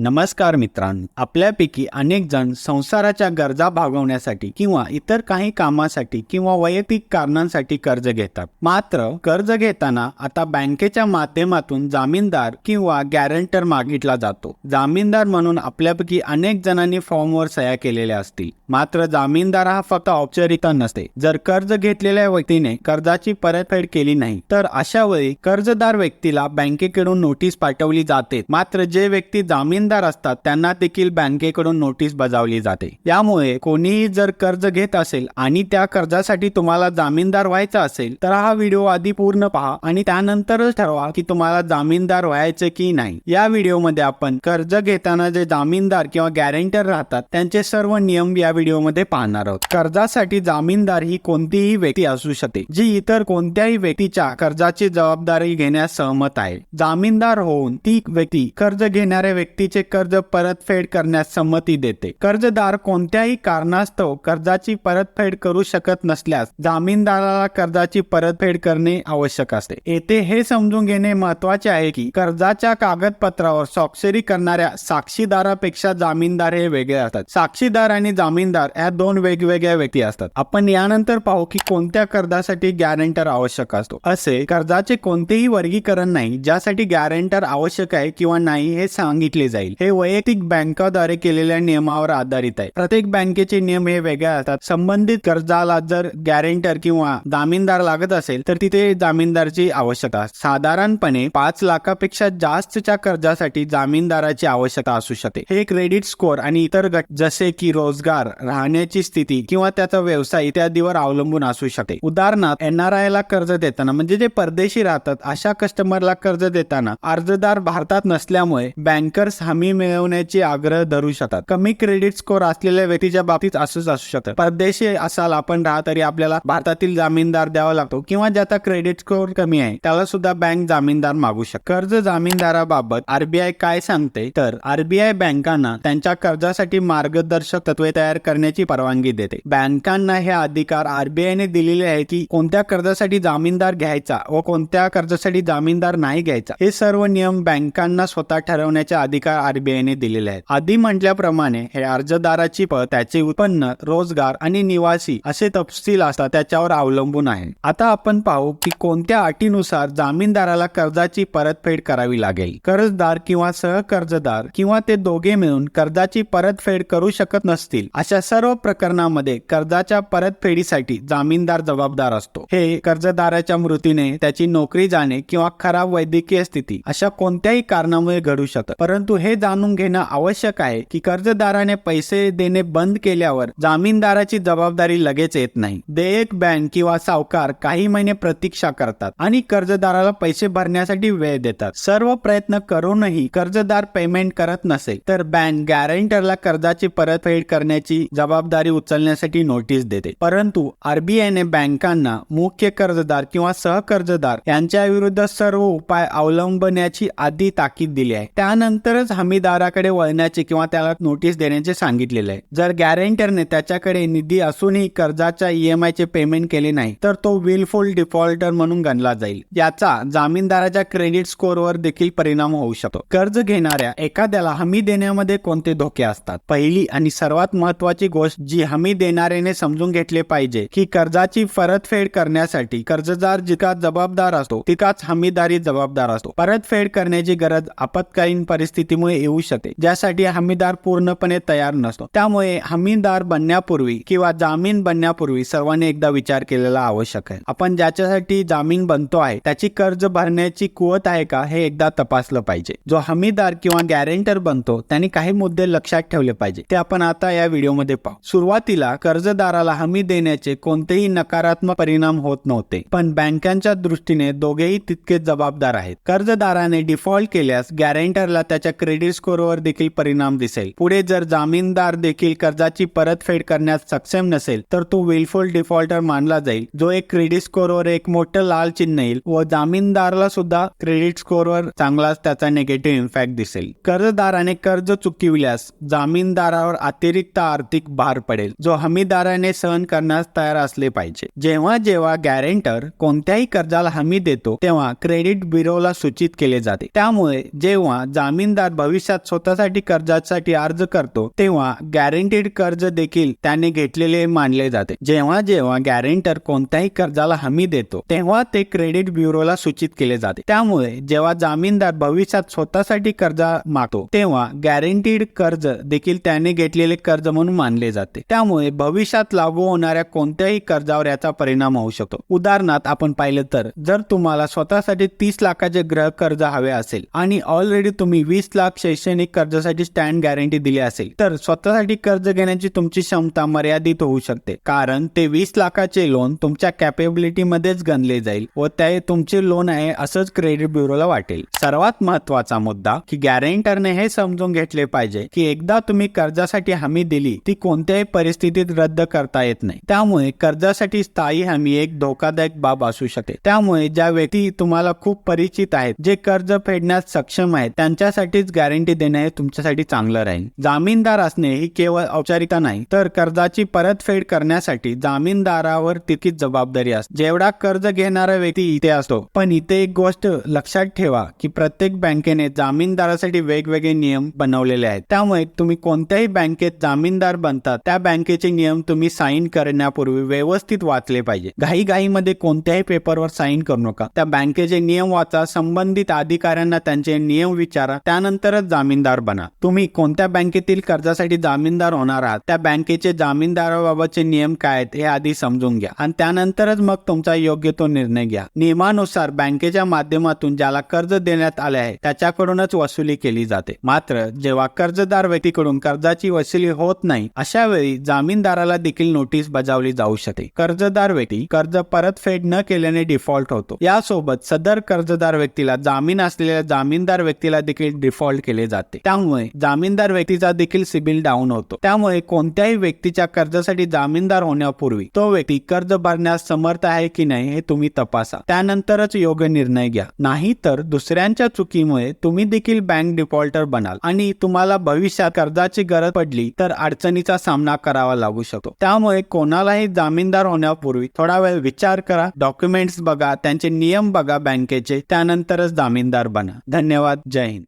नमस्कार मित्रांनो आपल्यापैकी अनेक जण संसाराच्या गरजा भागवण्यासाठी किंवा इतर काही कामासाठी किंवा वैयक्तिक कारणांसाठी कर्ज घेतात. मात्र कर्ज घेताना आता बँकेच्या माध्यमातून जामीनदार किंवा गॅरंटर मागितला जातो. जामीनदार म्हणून आपल्यापैकी अनेक जणांनी फॉर्मवर सह्या केलेल्या असतील. मात्र जामीनदार हा फक्त औपचारिकता नसते. जर कर्ज घेतलेल्या व्यक्तीने कर्जाची परतफेड केली नाही तर अशा वेळी कर्जदार व्यक्तीला बँकेकडून नोटीस पाठवली जाते. मात्र जे व्यक्ती जामीन जामीनदार असतात त्यांना देखील बँकेकडून नोटीस बजावली जाते. यामुळे कोणीही जर कर्ज घेत असेल आणि त्या कर्जासाठी तुम्हाला जामीनदार व्हायचा असेल तर हा व्हिडिओ आधी पूर्ण पहा आणि त्यानंतरच ठरवा की तुम्हाला जामीनदार व्हायचे की नाही. या व्हिडिओमध्ये आपण कर्ज घेताना जे जामीनदार किंवा गॅरेंटर राहतात त्यांचे सर्व नियम या व्हिडिओमध्ये पाहणार आहोत. कर्जासाठी जामीनदार ही कोणतीही व्यक्ती असू शकते जी इतर कोणत्याही व्यक्तीच्या कर्जाची जबाबदारी घेण्यास सहमत आहे. जामीनदार होऊन ती व्यक्ती कर्ज घेणाऱ्या व्यक्तीचे कर्ज परतफेड करण्यास संमती देते. कर्जदार कोणत्याही कारणास्तव कर्जाची परतफेड करू शकत नसल्यास जामीनदाराला कर्जाची परतफेड करणे आवश्यक असते. येथे हे समजून घेणे महत्त्वाचे आहे की कर्जाच्या कागदपत्रावर स्वाक्षरी करणाऱ्या साक्षीदारापेक्षा जामीनदार हे वेगळे असतात. साक्षीदार आणि जामीनदार या दोन वेगवेगळ्या व्यक्ती असतात. आपण यानंतर पाहू की कोणत्या कर्जासाठी गॅरंटर आवश्यक असतो. असे कर्जाचे कोणतेही वर्गीकरण नाही ज्यासाठी गॅरंटर आवश्यक आहे किंवा नाही हे सांगितले जाईल. हे वैयक्तिक बँकाद्वारे केलेल्या नियमावर आधारित आहे. प्रत्येक बँकेचे नियम हे वेगळे असतात. संबंधित कर्जाला जर गॅरेंटर किंवा जामीनदार लागत असेल तर तिथे जामीनदारची आवश्यकता साधारणपणे पाच लाखापेक्षा जास्तच्या कर्जासाठी जामीनदाराची आवश्यकता असू शकते. हे क्रेडिट स्कोअर आणि इतर गट जसे की रोजगार राहण्याची स्थिती किंवा त्याचा व्यवसाय इत्यादीवर अवलंबून असू शकते. उदाहरणार्थ एनआरआय ला कर्ज देताना म्हणजे जे परदेशी राहतात अशा कस्टमरला कर्ज देताना अर्जदार भारतात नसल्यामुळे बँकर्स हमी मिळवण्याची आग्रह धरू शकतात. कमी क्रेडिट स्कोर असलेल्या व्यक्तीच्या बाबतीत असंच असू शकतं. परदेशी असाल आपण राहा तरी आपल्याला भारतातील जामीनदार द्यावा लागतो किंवा ज्याचा क्रेडिट स्कोर कमी आहे त्याला सुद्धा बँक जामीनदार मागू शकते. कर्ज जामीनदाराबाबत आरबीआय काय सांगते? तर आरबीआय बँकांना त्यांच्या कर्जासाठी मार्गदर्शक तत्वे तयार करण्याची परवानगी देते. बँकांना हे अधिकार आरबीआयने दिलेले आहे की कोणत्या कर्जासाठी जामीनदार घ्यायचा व कोणत्या कर्जासाठी जामीनदार नाही घ्यायचा. हे सर्व नियम बँकांना स्वतः ठरवण्याचे अधिकार आरबीआयने दिलेले आहेत. आधी म्हटल्याप्रमाणे हे अर्जदाराची पद त्याचे उत्पन्न रोजगार आणि निवासी असे तपशील असतात त्याच्यावर अवलंबून आहे. आता आपण पाहू की कोणत्या अटीनुसार जामीनदाराला कर्जाची परतफेड करावी लागेल. कर्जदार किंवा सहकर्जदार किंवा ते दोघे मिळून कर्जाची परतफेड करू शकत नसतील अशा सर्व प्रकरणामध्ये कर्जाच्या परतफेडीसाठी जामीनदार जबाबदार असतो. हे कर्जदाराच्या मृत्यूने त्याची नोकरी जाणे किंवा खराब वैद्यकीय स्थिती अशा कोणत्याही कारणामुळे घडू शकतात परंतु हे जाणून घेणं आवश्यक आहे की कर्जदाराने पैसे देणे बंद केल्यावर जामीनदाराची जबाबदारी लगेच येत नाही. देयक बँक किंवा सावकार काही महिने प्रतीक्षा करतात आणि कर्जदाराला पैसे भरण्यासाठी वेळ देतात. सर्व प्रयत्न करूनही कर्जदार पेमेंट करत नसेल तर बँक गॅरेंटरला कर्जाची परतफेड करण्याची जबाबदारी उचलण्यासाठी नोटीस देते. परंतु आरबीआयने बँकांना मुख्य कर्जदार किंवा सहकर्जदार यांच्या विरुद्ध सर्व उपाय अवलंबण्याची आधी ताकीद दिली आहे. त्यानंतरच हमीदाराकडे वळण्याचे किंवा त्याला नोटीस देण्याचे सांगितलेले आहे. जर गॅरेंटरने त्याच्याकडे निधी असूनही कर्जाच्या ईएमआय चे पेमेंट केले नाही तर तो विलफुल डिफॉल्टर म्हणून गणला जाईल. याचा जामीनदाराच्या क्रेडिट स्कोअरवर देखील परिणाम होऊ शकतो. कर्ज घेणाऱ्या एखाद्याला हमी देण्यामध्ये कोणते धोके असतात? पहिली आणि सर्वात महत्वाची गोष्ट जी हमी देणाऱ्याने समजून घेतले पाहिजे की कर्जाची परतफेड करण्यासाठी कर्जदार जितका जबाबदार असतो तितकाच हमीदारी जबाबदार असतो. परतफेड करण्याची गरज आपत्कालीन परिस्थितीमुळे येऊ शकते ज्यासाठी हमीदार पूर्णपणे तयार नसतो. त्यामुळे हमीदार बनण्यापूर्वी किंवा जामीन बनण्यापूर्वी सर्वांनी एकदा विचार केलेला आवश्यक आहे. आपण ज्याच्यासाठी जामीन बनतो आहे त्याची कर्ज भरण्याची कुवत आहे का हे एकदा तपासलं पाहिजे. जो हमीदार किंवा गॅरेंटर बनतो त्यांनी काही मुद्दे लक्षात ठेवले पाहिजे. ते आपण आता या व्हिडिओमध्ये पाहू. सुरुवातीला कर्जदाराला हमी देण्याचे कोणतेही नकारात्मक परिणाम होत नव्हते पण बँकांच्या दृष्टीने दोघेही तितके जबाबदार आहेत. कर्जदाराने डिफॉल्ट केल्यास गॅरेंटरला त्याच्या क्रेडिट स्कोअरवर देखील परिणाम दिसेल. पुढे जर जामीनदार देखील कर्जाची परतफेड करण्यास सक्षम नसेल तर तो विलफुल डिफॉल्टर मानला जाईल. जो एक क्रेडिट स्कोअरवर एक मोठं लाल चिन्ह येईल व जामीनदारला सुद्धा क्रेडिट स्कोअरवर चांगलाच त्याचा निगेटिव्ह इम्पॅक्ट दिसेल. कर्जदाराने कर्ज चुकविल्यास जामीनदारावर अतिरिक्त आर्थिक भार पडेल जो हमीदाराने सहन करण्यास तयार असले पाहिजे. जेव्हा जेव्हा गॅरेंटर कोणत्याही कर्जाला हमी देतो तेव्हा क्रेडिट ब्युरोला सूचित केले जाते. त्यामुळे जेव्हा जामीनदार भविष्यात स्वतःसाठी कर्जासाठी अर्ज करतो तेव्हा गॅरंटीड कर्ज देखील त्याने घेतलेले मानले जाते. जेव्हा जेव्हा गॅरेंटर कोणत्याही कर्जाला हमी देतो तेव्हा ते क्रेडिट ब्युरोला सूचित केले जाते. त्यामुळे जेव्हा जामीनदार भविष्यात स्वतःसाठी कर्ज मागतो तेव्हा गॅरंटीड कर्ज देखील त्याने घेतलेले कर्ज म्हणून मानले जाते. त्यामुळे भविष्यात लागू होणाऱ्या कोणत्याही कर्जावर याचा परिणाम होऊ शकतो. उदाहरणार्थ आपण पाहिलं तर जर तुम्हाला स्वतःसाठी तीस लाखाचे ग्रह कर्ज हवे असेल आणि ऑलरेडी तुम्ही वीस लाख शैक्षणिक कर्जासाठी स्टँड गॅरंटी दिली असेल तर स्वतःसाठी कर्ज घेण्याची तुमची क्षमता मर्यादित होऊ शकते. कारण ते वीस लाखाचे लोन तुमच्या कॅपेबिलिटी मध्येच गणले जाईल व ते तुमचे लोन आहे असंच क्रेडिट ब्युरोला वाटेल. सर्वात महत्त्वाचा मुद्दा की गॅरेंटरने हे समजून घेतले पाहिजे की एकदा तुम्ही कर्जासाठी हमी दिली ती कोणत्याही परिस्थितीत रद्द करता येत नाही. त्यामुळे कर्जासाठी स्थायी हमी एक धोकादायक बाब असू शकते. त्यामुळे ज्या व्यक्ती तुम्हाला खूप परिचित आहेत जे कर्ज फेडण्यास सक्षम आहेत त्यांच्यासाठीच गॅरंटी देणे हे तुमच्यासाठी चांगलं राहील. जामीनदार असणे ही केवळ औपचारिकता नाही तर कर्जाची परतफेड करण्यासाठी जामीनदारावर तितकीच जबाबदारी असते. जेवढा कर्ज घेणारा व्यक्ती इथे असतो पण इथे एक गोष्ट लक्षात ठेवा की प्रत्येक बँकेने जामीनदारासाठी वेगवेगळे नियम बनवलेले आहेत. त्यामुळे तुम्ही कोणत्याही बँकेत जामीनदार बनतात त्या बँकेचे नियम तुम्ही साईन करण्यापूर्वी व्यवस्थित वाचले पाहिजे. घाई घाईमध्ये कोणत्याही पेपरवर साईन करू नका. त्या बँकेचे नियम वाचा संबंधित अधिकाऱ्यांना त्यांचे नियम विचारा त्यानंतर त्यानंतरच जामीनदार बना. तुम्ही कोणत्या बँकेतील कर्जासाठी जामीनदार होणार आहात? त्या बँकेचे जामीनदाराबाबतचे नियम काय आहेत हे आधी समजून घ्या. आणि त्यानंतरच मग तुमचा योग्य तो निर्णय घ्या. नियमानुसार बँकेच्या माध्यमातून ज्याला कर्ज देण्यात आले आहे त्याच्याकडूनच वसुली केली जाते. मात्र जेव्हा कर्जदार व्यक्तीकडून कर्जाची वसुली होत नाही अशा वेळी जामीनदाराला देखील नोटीस बजावली जाऊ शकते. कर्जदार व्यक्ती कर्ज परतफेड न केल्याने डिफॉल्ट होतो. यासोबत सदर कर्जदार व्यक्तीला जामीन असलेल्या जामीनदार व्यक्तीला देखील डिफॉल्ट केले जाते. त्यामुळे जामीनदार व्यक्तीचा देखील सिबिल डाऊन होतो. त्यामुळे कोणत्याही व्यक्तीच्या कर्जासाठी जामीनदार होण्यापूर्वी तो व्यक्ती कर्ज भरण्यास समर्थ आहे की नाही हे तुम्ही तपासा. त्यानंतरच योग्य निर्णय घ्या. नाही तर दुसऱ्यांच्या चुकीमुळे तुम्ही देखील बँक डिफॉल्टर बनाल आणि तुम्हाला भविष्यात कर्जाची गरज पडली तर अडचणीचा सामना करावा लागू शकतो. त्यामुळे कोणालाही जामीनदार होण्यापूर्वी थोडा वेळ विचार करा डॉक्युमेंट्स बघा त्यांचे नियम बघा बँकेचे त्यानंतरच जामीनदार बना. धन्यवाद. जय हिंद.